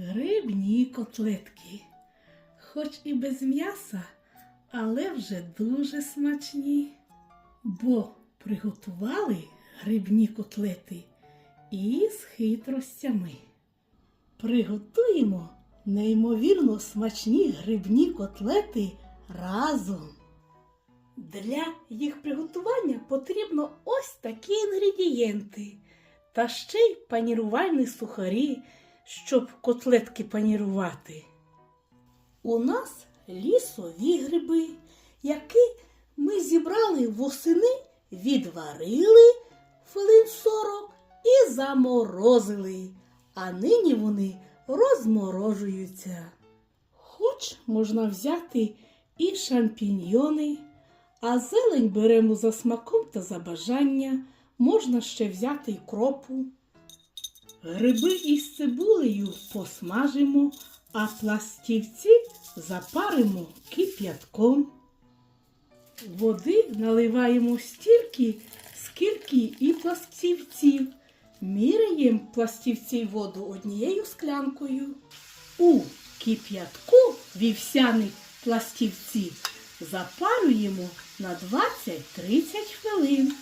Грибні котлетки. Хоч і без м'яса, але вже дуже смачні. Бо приготували грибні котлети із хитростями. Приготуємо неймовірно смачні грибні котлети разом. Для їх приготування потрібно ось такі інгредієнти та ще й панірувальні сухарі, щоб котлетки панірувати. У нас лісові гриби, які ми зібрали восени, відварили хвилин 40 і заморозили, а нині вони розморожуються. Хоч можна взяти і шампіньйони, а зелень беремо за смаком та за бажання, можна ще взяти й кропу. Гриби із цибулею посмажимо, а пластівці запаримо кип'ятком. Води наливаємо стільки, скільки і пластівців. Міряємо пластівці воду однією склянкою. У кип'ятку вівсяних пластівці запарюємо на 20-30 хвилин.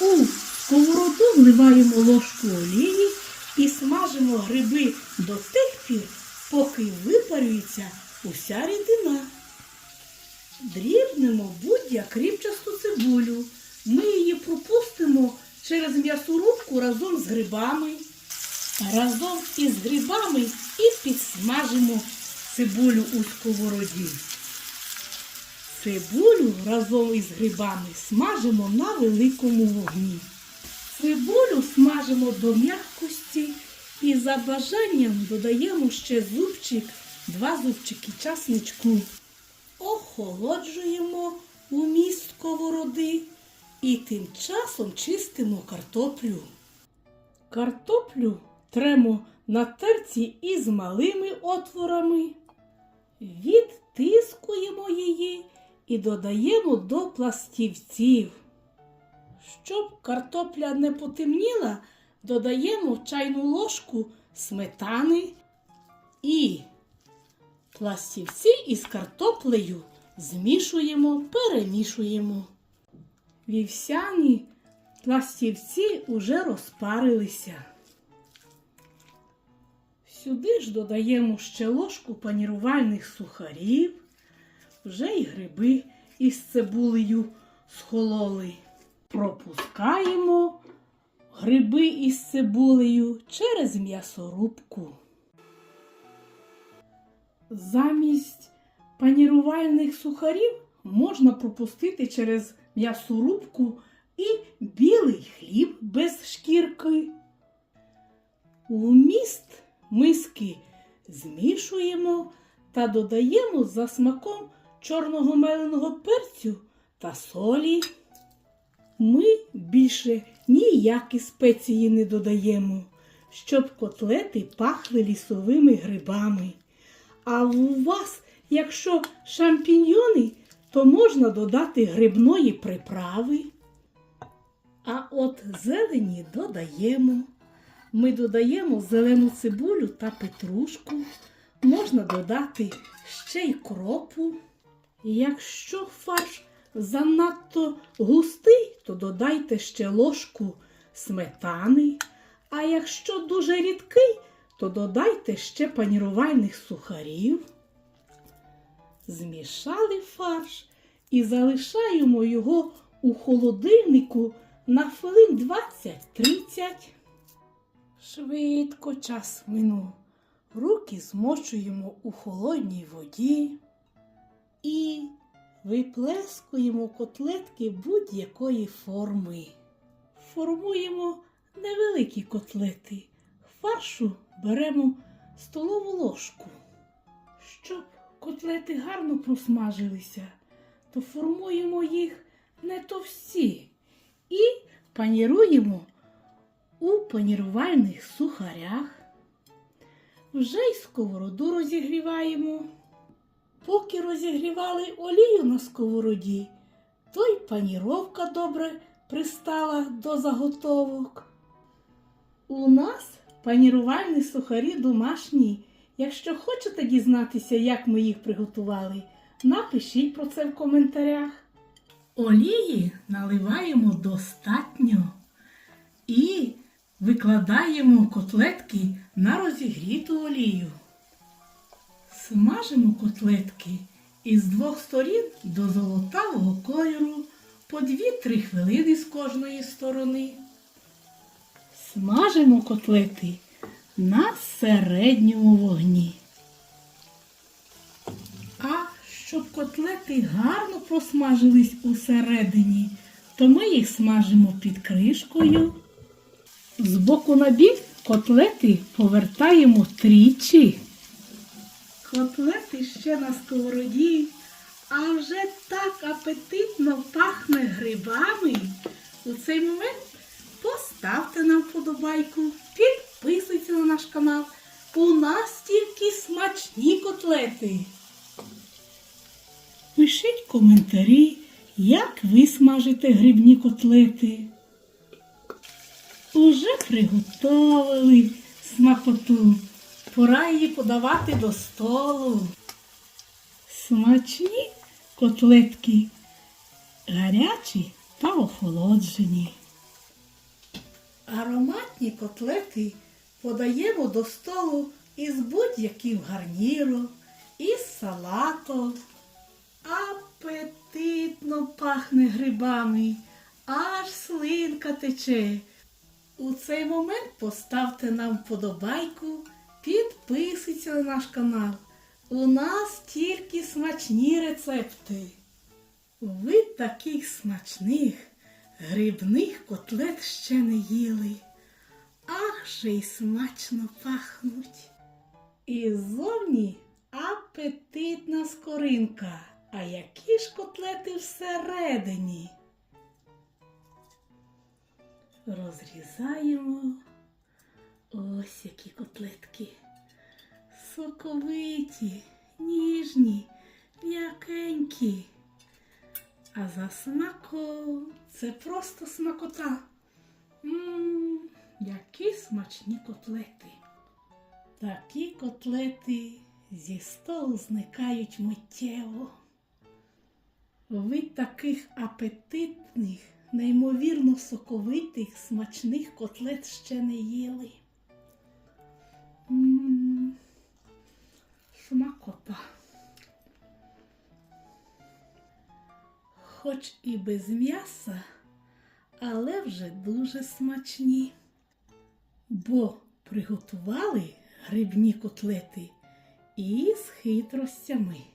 У сковороду вливаємо ложку олії і смажимо гриби до тих пір, поки випарюється уся рідина. Дрібнемо будь-як рібчасту цибулю. Ми її пропустимо через м'ясорубку разом з грибами. Разом із грибами і підсмажимо цибулю у сковороді. Цибулю разом із грибами смажимо на великому вогні. Цибулю смажимо до м'якості і за бажанням додаємо ще зубчик, два зубчики часничку. Охолоджуємо у міст сковороди і тим часом чистимо картоплю. Картоплю тремо на терці із малими отворами. Відтискуємо її і додаємо до пластівців. Щоб картопля не потемніла, додаємо чайну ложку сметани і пластівці із картоплею змішуємо, перемішуємо. Вівсяні пластівці уже розпарилися. Сюди ж додаємо ще ложку панірувальних сухарів, вже й гриби із цибулею схололи. Пропускаємо гриби із цибулею через м'ясорубку. Замість панірувальних сухарів можна пропустити через м'ясорубку і білий хліб без шкірки. У миски змішуємо та додаємо за смаком чорного меленого перцю та солі. Ми більше ніякі спеції не додаємо, щоб котлети пахли лісовими грибами. А у вас, якщо шампіньйони, то можна додати грибної приправи. А от зелені додаємо. Ми додаємо зелену цибулю та петрушку. Можна додати ще й кропу. Якщо фарш занадто густий, то додайте ще ложку сметани. А якщо дуже рідкий, то додайте ще панірувальних сухарів. Змішали фарш і залишаємо його у холодильнику на хвилин 20-30. Швидко час минув. Руки змочуємо у холодній воді і виплескуємо котлетки будь-якої форми. Формуємо невеликі котлети. Фаршу беремо столову ложку. Щоб котлети гарно просмажилися, то формуємо їх не товсті і паніруємо у панірувальних сухарях. Вже й сковороду розігріваємо. Поки розігрівали олію на сковороді, то й паніровка добре пристала до заготовок. У нас Панірувальні сухарі домашні. Якщо хочете дізнатися, як ми їх приготували, напишіть про це в коментарях. Олії наливаємо достатньо і викладаємо котлетки на розігріту олію. Смажимо котлетки із двох сторін до золотавого кольору по 2-3 хвилини з кожної сторони. Смажимо котлети на середньому вогні. А щоб котлети гарно просмажились усередині, то ми їх смажимо під кришкою. З боку на бік котлети повертаємо тричі. Котлети ще на сковороді, а вже так апетитно пахне грибами. У цей момент поставте нам вподобайку, підписуйтесь на наш канал. У нас тільки смачні котлети. Пишіть коментарі, як ви смажите грибні котлети. Уже приготовили смакоту. Пора її подавати до столу. Смачні котлетки, гарячі та охолоджені. Ароматні котлети подаємо до столу із будь-яким гарніром, із салатом. Апетитно пахне грибами, аж слинка тече. У цей момент поставте нам вподобайку, підписуйтесь на наш канал. У нас тільки смачні рецепти. Ви таких смачних грибних котлет ще не їли. Ах же й смачно пахнуть. І зовні апетитна скоринка. А які ж котлети всередині? Розрізаємо ось які котлетки. Соковиті, ніжні, м'якенькі. А за смаком це просто смакота. Мм, які смачні котлети. Такі котлети зі столу зникають миттєво. Ви таких апетитних, неймовірно соковитих, смачних котлет ще не їли. Смакота. Хоч і без м'яса, але вже дуже смачні. Бо приготували грибні котлети із хитростями.